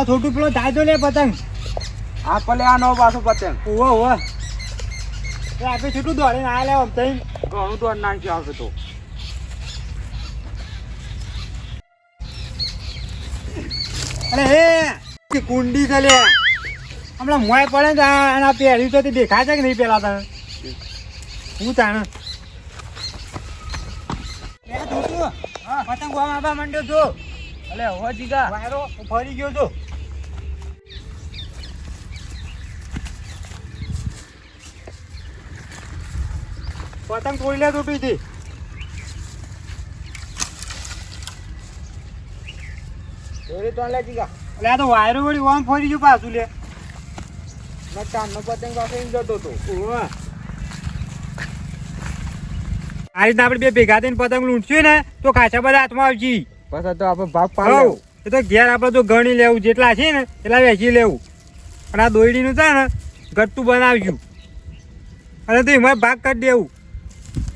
અલા થોડું પેલો તાજો લે પતંગ. આ પલે આ નો પાછો પતંગ. ઓવો ઓવો એ આપણે છૂટું દોડીને આ લે આમ તઈ ઘણું દોડ નાખ્યું આવશે તો. અરે હે કુંડી છે લે. હમણાં મોય પડે ને આના પહેર્યું તો દેખાય છે કે નહીં પેલા તને? હું તાણે? પતંગ ગોવા મંડ્યો છો. અલે હો જીગા. વાયરો ફરી ગયો છો. પતંગ તોડી લે તૂટી હતી. દોરી તો લે જીગા એટલે આ તો વાયરો વળી ઓમ ફરી ગયું પાછું લે. મેં ચાંદનો પતંગ પાસે જતો હતો. આ રીતના આપણે બે ભેગા થઈને પતંગ લૂંટશું ને તો ખાસા બધા હાથમાં આવશે. પછી તો આપણે ભાગ પાડો એ તો ઘેર આપણે તો ગણી લેવું જેટલા છે ને એટલા વેચી લેવું. પણ આ દોયડીનું છે ને ગટ્ટું બનાવ્યું અને તો એમાં ભાગ કરી દેવું.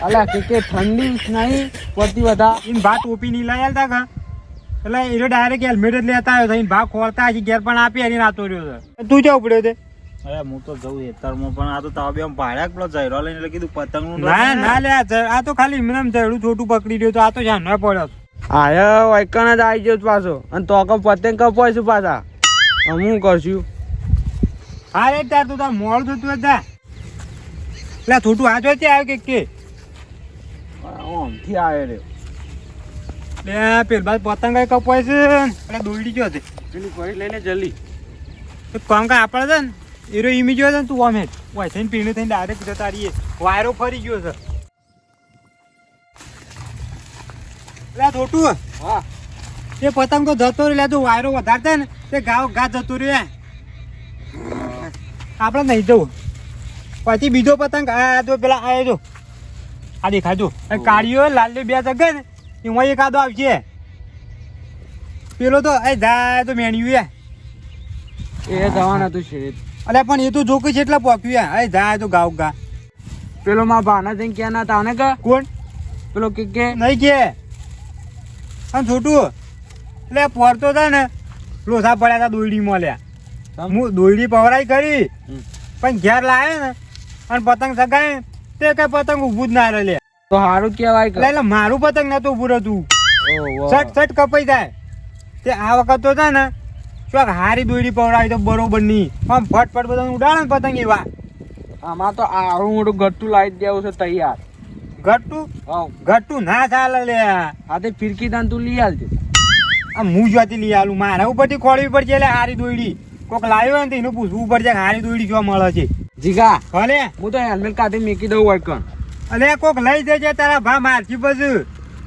અલા કે કે ઠંડી નહીં પડતી બધા ઈન ભા ટોપી નહીં લઈ આલતા કા એટલે એ ડાયરેક્ટ હેલ્મેટ જ લેતા આવ્યો છે ભાગ ખોલતા હજી ઘેર પણ આપી એની નાતો રહ્યો છે તું ચા પડ્યો તે? અરે હું તો જઉં હેતરમાં પણ આ તો તાવ બે ભાડ્યા પેલો જયરો લઈને એટલે કીધું પતંગ ના ના. લે આ તો ખાલી એમને એમ જડું છોટું પકડી રહ્યો તો આ તો જાન પડ્યો આયો વૈકણ જ આવી ગયો પાછો. અને તો કે પતંગ કપાય છું પાછા. હું કરશું? હા રે તાર તું તાર મોડ થતું હતા એટલે છોટું આ જોઈતી આવ્યો કે કે? ઓમથી આવ્યો રે લે પેલ બાદ પતંગ કઈ કપાય છે? એટલે દોડી ગયો છે. પેલી ફરી લઈને જલ્દી. કામ કા આપણે છે ને? એરો ઈમી ગયો છે ને તું ઓમે થઈને પીણું થઈને ડાયરેક્ટ જતા રહીએ વાયરો ફરી ગયો છે. લે થોટું હા. એ પતંગ તો જતો રહે તું વાયરો વધારતા ને તે ગાવ ગા જતો રહે આપણે નહીં જવું. પછી બીજો પતંગ આ તો પેલા આ જો. આ દેખાય જો આ કાળીઓ લાલ બે જગે ને એમાં એકાદો આવશે પેલો તો એ જાય તો મેણ્યું એ. જવાના તું શેર અલે પણ એ તો જોકી છે એટલે પોક્યું એ. જાય તો ગાવ ગા. પેલો માં ભાના જઈને ક્યાં ના તાને કે? કોણ? પેલો કે કે? નહીં કે. અને છોટું એટલે પોરતો હતા ને લોસા પડ્યા હતા દોયડી મળ્યા હું દોયડી પવરાઈ કરી. પણ ઘેર લાવે ને અને પતંગ સગાય તે કઈ પતંગ ઉભું જ ના રહે તો સારું કેવાય એટલે મારું પતંગ નતું ઉભું રહેતું. સટ સટ કપાઈ જાય. તે આ વખત તો છે ને ચોક હારી દોડી પવડાવી તો બરોબર નહીં. આમ ફટફટ પતંગ ઉડાડે પતંગ એવા. આમાં તો આવડું મોટું ગટ્ટું લાવી દેવું છે તૈયાર. ગટ્ટું? હા. ઘટતું ના ચાલે લે. આ તે ફિરકી દાન તું લઈ આવજે આ હું જોતી લઈ આલું? મારા ઉપરથી ખોળવી પડશે એટલે હારી દોયડી. કોક લાવ્યો ને એનું પૂછવું પડશે કે હારી દોયડી જોવા મળે છે. જીગા ભલે. હું તો હેલ્મેટ કાઢી મૂકી દઉં વાયકણ અલે કોક લઈ જજે તારા ભા મારજી બધું.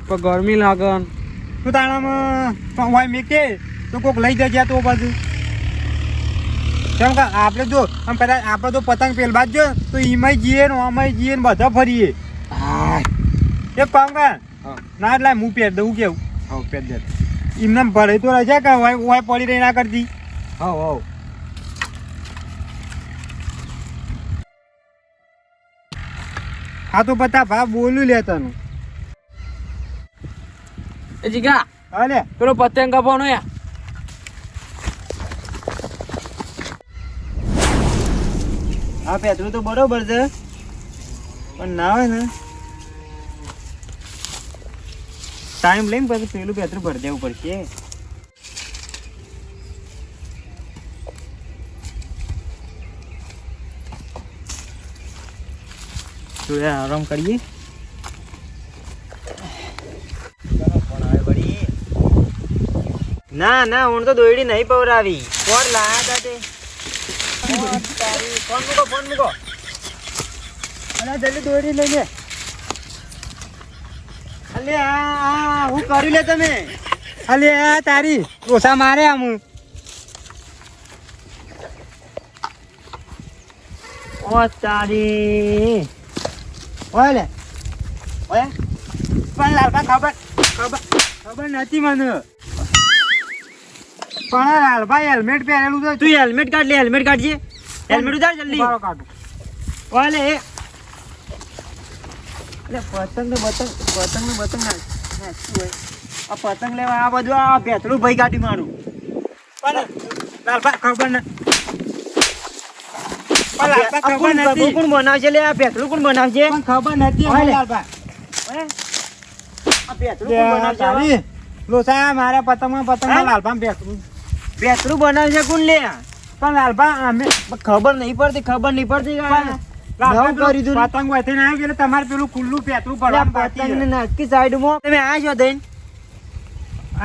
પણ ગરમી લાગે તું તાણામાં હોય મેકે તો કોક લઈ જજે તો બધું. કેમ કે આપણે જો આમ કદાચ આપણે તો પતંગ પેલ જ જો તો એમાંય જઈએ ને આમાંય જઈએ ને બધા ફરીએ. એક કામ કર. હા. ના એટલે હું પહેર દઉં કેવું? હા પહેર દે. એમને ભરે તો રજા કે હોય પડી રહી ના કરતી. હા હા હા તો પતા ભા બોલું લે તને એ જીગા હાલે પેલો પતંગ કપાવનો યા. હા પેટ્રોલ તો બરોબર છે પણ ના હોય ને. ટાઈમ લઈને પછી પેલું પેતરું ભરી દેવું પડશે. થોડા આરામ કરીએ. ના ના, હું તો દોયડી નહીં પવરાવી. કોણ લાયા હતા તે? ફોન મૂકો ફોન મૂકો. અરે જલ્દી દોયડી લઈ લે અલે, આ હું કરી લે તમે? અલે, આ, તારી ઓછા મારે આમ ઓ, તારી. ઓય લે ઓય પણ લાલબા ખબર ખબર ખબર નથી મને. પણ લાલભાઈ હેલ્મેટ પહેરેલું છે. તું હેલ્મેટ કાઢ લે હેલ્મેટ કાઢજે. હેલ્મેટ ઉતાર જલ્દી. મારો કાઢું. ઓય લે એ. અલે પતંગ ને પતંગ પતંગ ને પતંગ ના નાચતું હોય. આ પતંગ લેવા આ બધું આ ભેતરું ભાઈ કાઢી મારું. પણ લાલભાઈ ખબર ન પણ લાલભાઈ આ ખબર કોણ બનાવશે લે? આ ભેતરું કોણ બનાવશે? ખબર નથી. લાલભાઈ. લોસા મારા પતંગમાં પતંગમાં બનાવશે કોણ લે? પણ અમે નહીં પડતી ખબર નહીં પડતી. પતંગ ના એટલે તમારે પેલું ખુલ્લું પેતરું પડે સાઈડ પતંગ. નાચકી સાઈડમાં. તમે આ છો દઈને?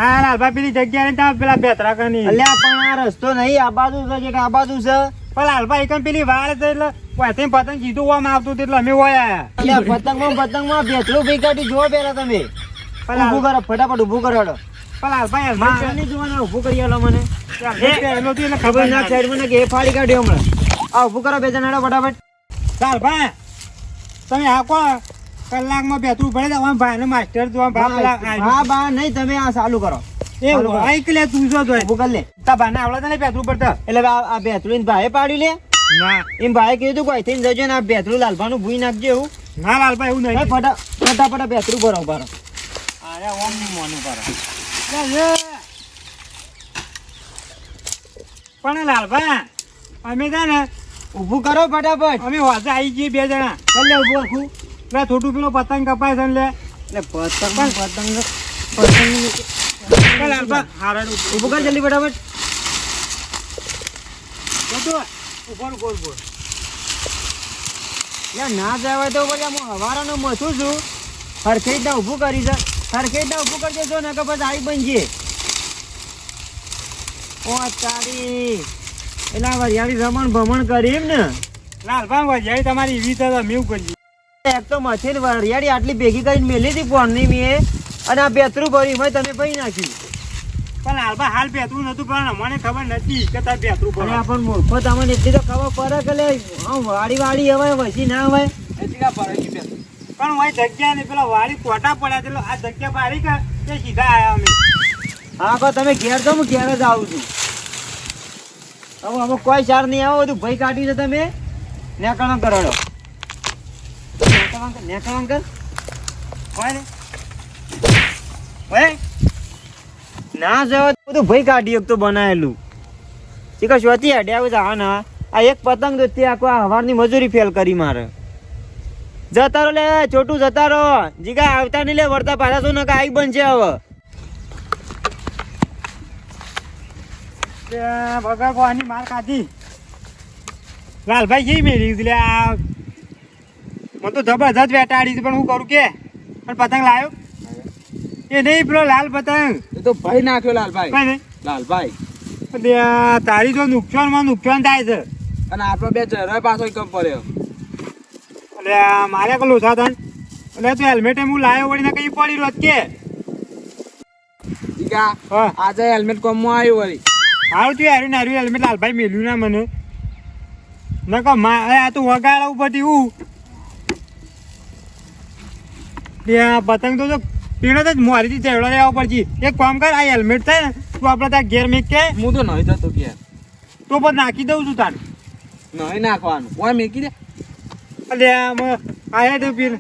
આ લાલભા પેલી જગ્યા ને પેલા બેતરા કરી અલ્યા પણ આ રસ્તો નહીં આ બાજુ છે આ બાજુ છે. પણ લાલભાઈ કઈ પેલી વાળ છે એટલે પતંગ કીધું ઓમ આવતું એટલે અમે અલ્યા પતંગમાં પતંગમાં ભેતરું ભઈ કાઢી જોવો પહેલા તમે. પણ ઊભું કરો ફટાફટ ઊભું કરો હેડો. પણ લાલભાઈ હેલ્મેટ નહીં જોવાના ઊભું કરી આલો મને. હેલ્મેટ એટલે ખબર ના સાઈડ મને કે ફાડી કાઢ્યો હમણાં. આ ઊભું કરો બે જણ હેડો ફટાફટ. લાલભાઈ તમે આ કો કલાકમાં બેતરું ભરે દે. ભાઈ ને માસ્ટર જો ભાઈ હા બા નહીં તમે આ ચાલુ કરો. એ. આઈક લે તું જો કરી લે. તા ભાને આવડે ને બેતરું પડતા? એટલે આ આ ભાઈ પાડ્યું લે. ના. એમ ભાઈ કીધું કોઈ થઈને જજો ને આ ભેતરું લાલભાનું ભૂઈ નાખજો એવું. ના લાલભાઈ એવું નહીં. ફટા ફટાફટ ભેતરું ભરો ભરો. અરે ઓમની મોનું પર પણ લાલભા અમે છે ને ઊભું કરો ફટાફટ. અમે વાસે આવી જઈએ બે જણા. ચાલ લે ઊભું આખું પેલા થોટું પેલો પતંગ કપાય છે ને લે. એટલે પતંગ પતંગ પતંગ લાલભાઈ કર જલ્દી ફટાફટ. ઉપર ઉપર યાર ના જવાય તો પછી હું હવારાનો મથું છું. હરખે જ ઊભું કરી છે હરખે ના ઊભું કરી દેજો ને કે પછી આવી બનજે. ઓ તારી વરિયાળી રમણ ભમણ કરી એમ ને. લાલભાઈ વરિયાળી તમારી એવી તો અમે કરી એક તો મથે વરિયાળી આટલી ભેગી કરીને મેલી હતી પોણની મેં. અને આ બેતરું ભરી મેં તમે ભાઈ નાખ્યું. પણ હાલમાં હાલ બેતરું નતું પણ મને ખબર નથી કે તાર બેતરું પડે પણ મૂર્ખો તમને એટલી તો ખબર પડે કે લે વાડી વાડી હવે વસી ના હોય પણ હું જગ્યા ને પેલા વાડી કોટા પડ્યા છે એટલે આ જગ્યા બારી કે તે સીધા આવ્યા અમે. હા પણ તમે ઘેર તો હું ઘેર જ આવું છું. હવે અમે કોઈ ચાર નહીં આવો બધું ભાઈ કાઢી છે તમે. નેકળણ કરાડો નેકળણ કર. હોય ને? હોય? ના જવા બધું ભાઈ કાઢી એક તો બનાવેલું ચીકા શોધી હેડે આવે હા ના આ એક પતંગ તો તે આખો હવારની મજૂરી ફેલ કરી મારે. જતા રહો લે, છોટું જતા રહો જીગા આવતા નહીં લે, વળતા પાછા શું નકા આવી બનશે હવે. ત્યાં વગર કોની માર ખાધી? લાલભાઈ કેવી મેલી એટલે આ મને તો જબરજસ્ત વેટાડી પણ હું કરું કે? પણ પતંગ લાવ્યો એ નહીં, પેલો લાલ પતંગ. એ તો ભાઈ નાખ્યો લાલભાઈ. લાલભાઈ. તારી જો નુકસાનમાં નુકસાન થાય છે. અને આપણો બે ચહેરો પાછો કમ પડ્યો. એટલે મારે કલું લોસા તન એટલે તું હેલ્મેટ હું લાવ્યો વળી ને કઈ પડી રહ્યો કે? આ આજે હેલ્મેટ કોમમાં આવ્યું વળી. હારું તું હારું ને હારું. હેલ્મેટ લાલભાઈ મેલ્યું ના મને. ન કહો મા આ તું વગાડ ઉપરથી હું ત્યાં પતંગ તો જો પીણો તો મોરીથી ચેવડો લેવા પડશે. એક કામ કર આ હેલ્મેટ થાય ને તું આપણે ત્યાં ઘેર મેક કે. હું તો નહીં થતો ઘેર. તો પણ નાખી દઉં છું તાર. નહીં નાખવાનું. કોઈ મેકી દે. એટલે આ તો પીર.